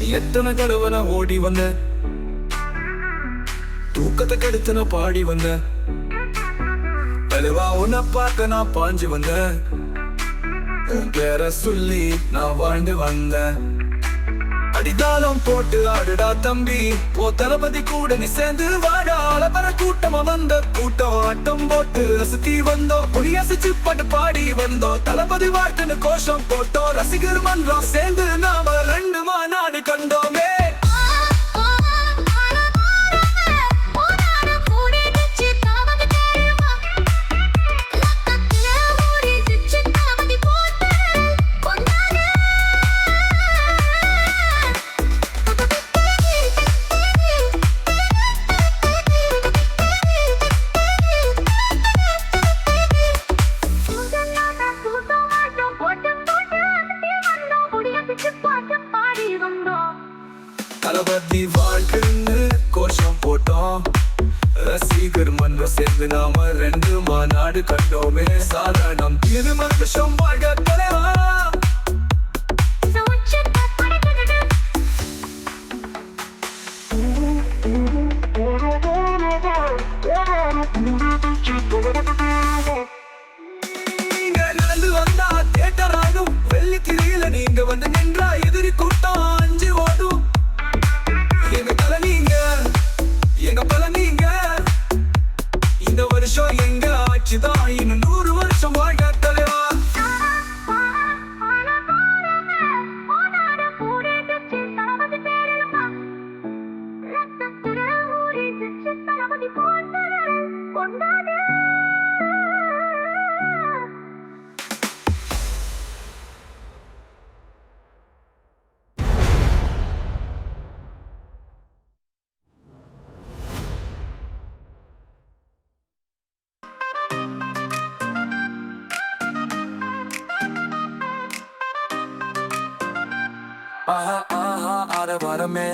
எத்தனை தடவை நான் ஓடி வந்த தூக்கத்தை கெடுத்து நான் பாடி வந்த தலைவா உன்னை பார்க்க நான் பாஞ்சு வந்த பேரை சொல்லி நான் வாழ்ந்து வந்தேன். அடித்தாலும் போட்டு ஆடுடா தம்பி. ஓ தளபதி கூட நீ சேர்ந்து வாடா. அலப்பற கூட்டமா வந்த கூட்டம் ஆட்டம் போட்டு ரசித்தி வந்தோம் புடியசிச்சு பாட்டு பாடி வந்தோம் தளபதி வாழ்த்துன்னு கோஷம் போட்டோம் ரசிகர் மன்றம் சேர்ந்து நாம ரெண்டு மாநாடு கண்டோமே. தளபதி வாழ்க்கைன்னு கோஷம் போட்டோம். ரசிகர் மன்றம் சேர்ந்து நாம ரெண்டு மாநாடு கண்டோமே. சாதாரணம் திருமணம் வாழ்க ஆஹா ஆஹா ஆரவாரமே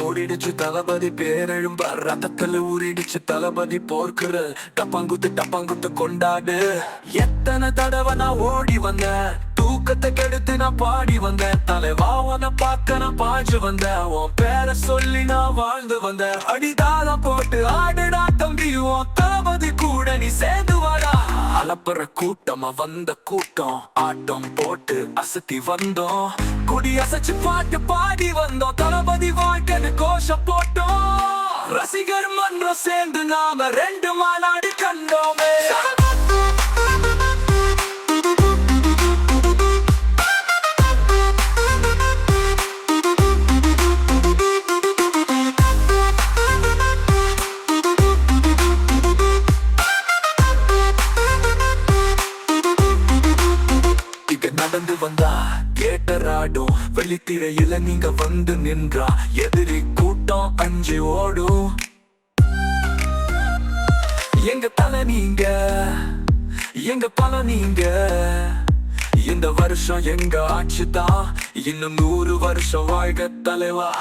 கூடிடுச்சு தளபதி பேரெழும்ப. ரத்தத்துல ஊறிடுச்சு தளபதி போர்க்குற டப்பாங்குத்து டப்பாங்குத்து கொண்டாடு. எத்தனை தடவை நான் ஓடி வந்தேன். தூக்கத்தை கெடுத்து நான் பாடி வந்தேன். தலைவாவன பார்க்க நான் பாஞ்சு வந்தேன். உன் பேரை சொல்லி நான் வாழ்ந்து வந்தேன். அடிதாளம் போட்டு ஆடுடா தம்பி உன் தளபதி கூட நீ சேர்ந்து வாடா. அலப்புற கூட்டமா வந்த கூட்டம். ஆட்டம் போட்டு அசத்தி வந்தோம். குடி அசைச்சு பாட்டு பாடி வந்தோம். தளபதி வாழ்க்கைன்னு கோஷ போட்டோம். ரசிகர் மன்றம் சேர்ந்து நாம ரெண்டு மாநாடு கண்டோமே. நடந்து வந்தா கேட்டராடும். வெளித்திரையில நீங்க வந்து நின்றா எதிரி கூட்டம் அஞ்சு ஓடும். எங்க தலை நீங்க? எங்க பல நீங்க? இந்த வருஷம் எங்க ஆட்சி தான் இன்னும் நூறு வருஷம் வாழ்க தலைவா.